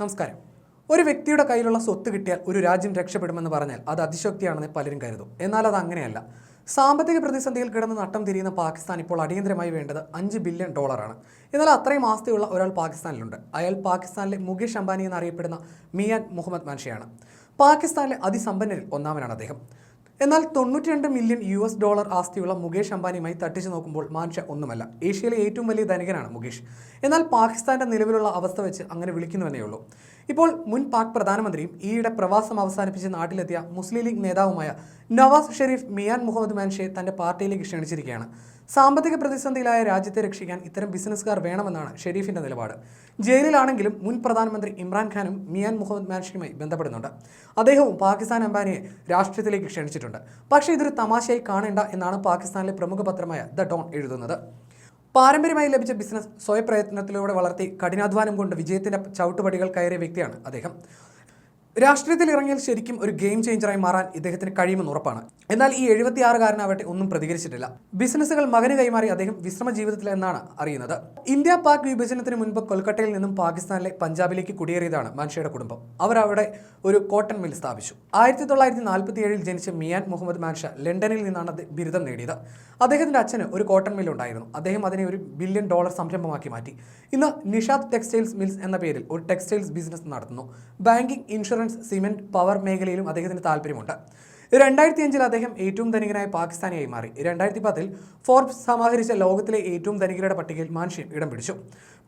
നമസ്കാരം. ഒരു വ്യക്തിയുടെ കയ്യിലുള്ള സ്വത്ത് കിട്ടിയാൽ ഒരു രാജ്യം രക്ഷപ്പെടുമെന്ന് പറഞ്ഞാൽ അത് അതിശക്തിയാണെന്ന് പലരും കരുതും. എന്നാൽ അത് അങ്ങനെയല്ല. സാമ്പത്തിക പ്രതിസന്ധിയിൽ കിടന്ന് നട്ടം തിരിയുന്ന പാകിസ്ഥാൻ ഇപ്പോൾ അടിയന്തരമായി വേണ്ടത് അഞ്ച് ബില്യൺ ഡോളറാണ്. എന്നാൽ അത്രയും ആസ്തിയുള്ള ഒരാൾ പാകിസ്ഥാനിലുണ്ട്. അയാൾ പാകിസ്ഥാനിലെ മുകേഷ് അംബാനി എന്നറിയപ്പെടുന്ന മിയാൻ മുഹമ്മദ് മാൻഷിയാണ്. പാകിസ്ഥാനിലെ അതിസമ്പന്നരിൽ ഒന്നാമനാണ് അദ്ദേഹം. എന്നാൽ തൊണ്ണൂറ്റി രണ്ട് മില്യൺ യു എസ് ഡോളർ ആസ്തിയുള്ള മുകേഷ് അംബാനിയുമായി തട്ടിച്ചു നോക്കുമ്പോൾ മാൻഷ ഒന്നുമല്ല. ഏഷ്യയിലെ ഏറ്റവും വലിയ ധനികനാണ് മുകേഷ്. എന്നാൽ പാകിസ്ഥാന്റെ നിലവിലുള്ള അവസ്ഥ വെച്ച് അങ്ങനെ വിളിക്കുന്നുവെന്നേ ഉള്ളൂ. ഇപ്പോൾ മുൻ പാക് പ്രധാനമന്ത്രിയും ഈയിടെ പ്രവാസം അവസാനിപ്പിച്ച് നാട്ടിലെത്തിയ മുസ്ലിം ലീഗ് നേതാവുമായ നവാസ് ഷെരീഫ് മിയാൻ മുഹമ്മദ് മാൻഷയെ തന്റെ പാർട്ടിയിലേക്ക് ക്ഷണിച്ചിരിക്കുകയാണ്. സാമ്പത്തിക പ്രതിസന്ധിയിലായ രാജ്യത്തെ രക്ഷിക്കാൻ ഇത്തരം ബിസിനസ്സുകാർ വേണമെന്നാണ് ഷെരീഫിന്റെ നിലപാട്. ജയിലിലാണെങ്കിലും മുൻ പ്രധാനമന്ത്രി ഇമ്രാൻഖാനും മിയാൻ മുഹമ്മദ് മാൻഷിയുമായി ബന്ധപ്പെടുന്നുണ്ട്. അദ്ദേഹവും പാകിസ്ഥാൻ അംബാനിയെ രാഷ്ട്രീയത്തിലേക്ക് ക്ഷണിച്ചിട്ടുണ്ട്. പക്ഷേ ഇതൊരു തമാശയായി കാണേണ്ട എന്നാണ് പാകിസ്ഥാനിലെ പ്രമുഖ പത്രമായ ദ ഡോൺ എഴുതുന്നത്. പാരമ്പര്യമായി ലഭിച്ച ബിസിനസ് സ്വയപ്രയത്നത്തിലൂടെ വളർത്തി കഠിനാധ്വാനം കൊണ്ട് വിജയത്തിന്റെ ചവിട്ടുപടികൾ കയറിയ വ്യക്തിയാണ് അദ്ദേഹം. രാഷ്ട്രീയത്തിൽ ഇറങ്ങിയാൽ ശരിക്കും ഒരു ഗെയിം ചേഞ്ചറായി മാറാൻ ഇദ്ദേഹത്തിന് കഴിയുമെന്ന് ഉറപ്പാണ്. എന്നാൽ ഈ എഴുപത്തിയാറുകാരനാവട്ടെ ഒന്നും പ്രതികരിച്ചിട്ടില്ല. ബിസിനസ്സുകൾ മകന് കൈമാറി അദ്ദേഹം വിശ്രമ ജീവിതത്തിൽ എന്നാണ് അറിയുന്നത്. ഇന്ത്യ പാക് വിഭജനത്തിന് മുൻപ് കൊൽക്കട്ടയിൽ നിന്നും പാകിസ്ഥാനിലെ പഞ്ചാബിലേക്ക് കുടിയേറിയതാണ് മാൻഷയുടെ കുടുംബം. അവർ അവിടെ ഒരു കോട്ടൺ മിൽ സ്ഥാപിച്ചു. ആയിരത്തി തൊള്ളായിരത്തി നാൽപ്പത്തി ഏഴിൽ ജനിച്ച മിയാൻ മുഹമ്മദ് മാൻഷ ലണ്ടനിൽ നിന്നാണ് ബിരുദം നേടിയത്. അദ്ദേഹത്തിന്റെ അച്ഛന് ഒരു കോട്ടൺ മിൽ ഉണ്ടായിരുന്നു. അദ്ദേഹം അതിനെ ഒരു ബില്യൺ ഡോളർ സംരംഭമാക്കി മാറ്റി. ഇന്ന് നിഷാദ് ടെക്സ്റ്റൈൽസ് മിൽസ് എന്ന പേരിൽ ഒരു ടെക്സ്റ്റൈൽസ് ബിസിനസ് നടത്തുന്നു. ബാങ്കിംഗ് ഇൻഷുറൻസ് സിമെന്റ് പവർ മേഖലയിലും അദ്ദേഹത്തിന് താല്പര്യമുണ്ട്. രണ്ടായിരത്തി അഞ്ചിൽ അദ്ദേഹം ഏറ്റവും ധനികനായ പാകിസ്ഥാനിയായി മാറി. രണ്ടായിരത്തി പത്തിൽ ഫോർബ്സ് സമാഹരിച്ച ലോകത്തിലെ ഏറ്റവും ധനികരുടെ പട്ടികയിൽ മാൻഷ്യം ഇടം പിടിച്ചു.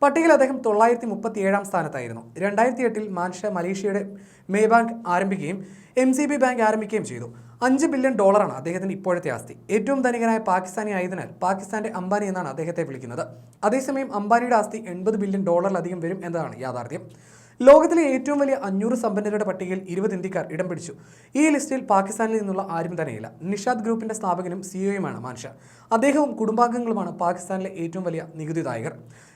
പട്ടികയിൽ അദ്ദേഹം തൊള്ളായിരത്തി മുപ്പത്തി ഏഴാം സ്ഥാനത്തായിരുന്നു. രണ്ടായിരത്തി എട്ടിൽ മാൻഷ്യ മലേഷ്യയുടെ മേ ബാങ്ക് ആരംഭിക്കുകയും എം സി ബി ബാങ്ക് ആരംഭിക്കുകയും ചെയ്തു. അഞ്ച് ബില്യൺ ഡോളറാണ് അദ്ദേഹത്തിന്റെ ഇപ്പോഴത്തെ ആസ്തി. ഏറ്റവും ധനികനായ പാകിസ്ഥാനി ആയതിനാൽ പാകിസ്ഥാന്റെ അംബാനി എന്നാണ് അദ്ദേഹത്തെ വിളിക്കുന്നത്. അതേസമയം അംബാനിയുടെ ആസ്തി എൺപത് ബില്യൺ ഡോളറിലധികം വരും എന്നതാണ് യാഥാർത്ഥ്യം. ലോകത്തിലെ ഏറ്റവും വലിയ അഞ്ഞൂറ് സമ്പന്നരുടെ പട്ടികയിൽ ഇരുപത് ഇന്ത്യക്കാർ ഇടം പിടിച്ചു. ഈ ലിസ്റ്റിൽ പാകിസ്ഥാനിൽ നിന്നുള്ള ആരും തന്നെയില്ല. നിഷാദ് ഗ്രൂപ്പിന്റെ സ്ഥാപകനും സിഇഒയുമാണ് മാൻഷ. അദ്ദേഹവും കുടുംബാംഗങ്ങളുമാണ് പാകിസ്ഥാനിലെ ഏറ്റവും വലിയ നികുതിദായകർ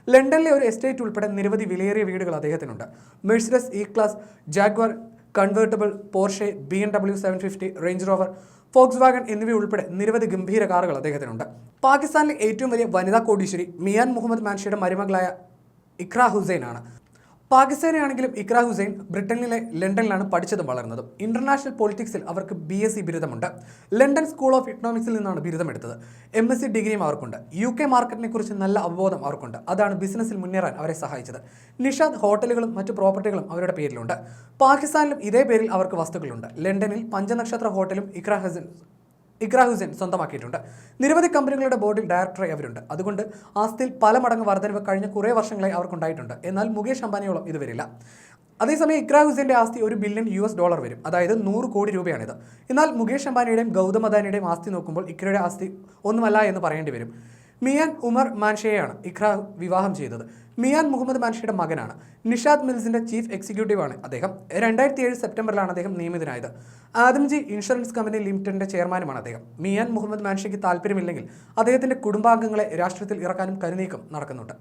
ലണ്ടനിലെ ഒരു എസ്റ്റേറ്റ് ഉൾപ്പെടെ നിരവധി വിലയേറിയ വീടുകൾ അദ്ദേഹത്തിനുണ്ട്. Mercedes E class Jaguar convertible Porsche B M W seven fifty Range Rover Volkswagen എന്നിവയുൾപ്പെടെ നിരവധി ഗംഭീര കാറുകൾ അദ്ദേഹത്തിനുണ്ട്. പാകിസ്ഥാനിലെ ഏറ്റവും വലിയ വനിതാ കോടീശ്വരി മിയാൻ മുഹമ്മദ് മാൻഷയുടെ മരുമകളായ ഇഖ്ര ഹുസൈൻ ആണ് പാകിസ്ഥാനിയാണെങ്കിലും ഇക്ര ഹുസൈൻ ബ്രിട്ടനിലെ ലണ്ടനിലാണ് പഠിച്ചതും വളർന്നതും. ഇന്റർനാഷണൽ പൊളിറ്റിക്സിൽ അവർക്ക് ബി എസ് സി ബിരുദമുണ്ട്. ലണ്ടൻ സ്കൂൾ ഓഫ് ഇക്കണോമിക്സിൽ നിന്നാണ് ബിരുദമെടുത്തത്. എം എസ് സി ഡിഗ്രിയും അവർക്കുണ്ട്. യു കെ മാർക്കറ്റിനെ കുറിച്ച് നല്ല അവബോധം അവർക്കുണ്ട്. അതാണ് ബിസിനസ്സിൽ മുന്നേറാൻ അവരെ സഹായിച്ചത്. നിഷാദ് ഹോട്ടലുകളും മറ്റു പ്രോപ്പർട്ടികളും അവരുടെ പേരിലുണ്ട്. പാകിസ്ഥാനിലും ഇതേ പേരിൽ അവർക്ക് വസ്തുക്കളുണ്ട്. ലണ്ടനിൽ പഞ്ചനക്ഷത്ര ഹോട്ടലും ഇക്ര ഹസൻ ഇക്ര ഹുസൈൻ സ്വന്തമാക്കിയിട്ടുണ്ട്. നിരവധി കമ്പനികളുടെ ബോർഡിൽ ഡയറക്ടറായി അവരുണ്ട്. അതുകൊണ്ട് ആസ്തിയിൽ പല മടങ്ങ് വർധനവ് കഴിഞ്ഞ കുറേ വർഷങ്ങളായി അവർക്കുണ്ടായിട്ടുണ്ട്. എന്നാൽ മുകേഷ് അംബാനിയോളം ഇത് വരില്ല അതേസമയം ഇക്ര ഹുസൈന്റെ ആസ്തി ഒരു ബില്യൺ യു എസ് ഡോളർ വരും. അതായത് നൂറ് കോടി രൂപയാണിത്. എന്നാൽ മുകേഷ് അംബാനിയുടെയും ഗൗതം അദാനിയുടെയും ആസ്തി നോക്കുമ്പോൾ ഇക്രയുടെ ആസ്തി ഒന്നുമല്ല എന്ന് പറയേണ്ടി വരും. മിയാൻ ഉമർ മാൻഷയെയാണ് ഇഖ്ര വിവാഹം ചെയ്തത്. മിയാൻ മുഹമ്മദ് മാൻഷിയുടെ മകനാണ്. നിഷാദ് മിൽസിന്റെ ചീഫ് എക്സിക്യൂട്ടീവാണ് അദ്ദേഹം. രണ്ടായിരത്തി ഏഴ് സെപ്റ്റംബറിലാണ് അദ്ദേഹം നിയമിതനായത്. ആദംജി ഇൻഷുറൻസ് കമ്പനി ലിമിറ്റഡിന്റെ ചെയർമാനുമാണ് അദ്ദേഹം. മിയാൻ മുഹമ്മദ് മാൻഷിക്ക് താല്പര്യമില്ലെങ്കിൽ അദ്ദേഹത്തിന്റെ കുടുംബാംഗങ്ങളെ രാഷ്ട്രീയത്തിൽ ഇറക്കാനും കരുനീക്കം നടക്കുന്നുണ്ട്.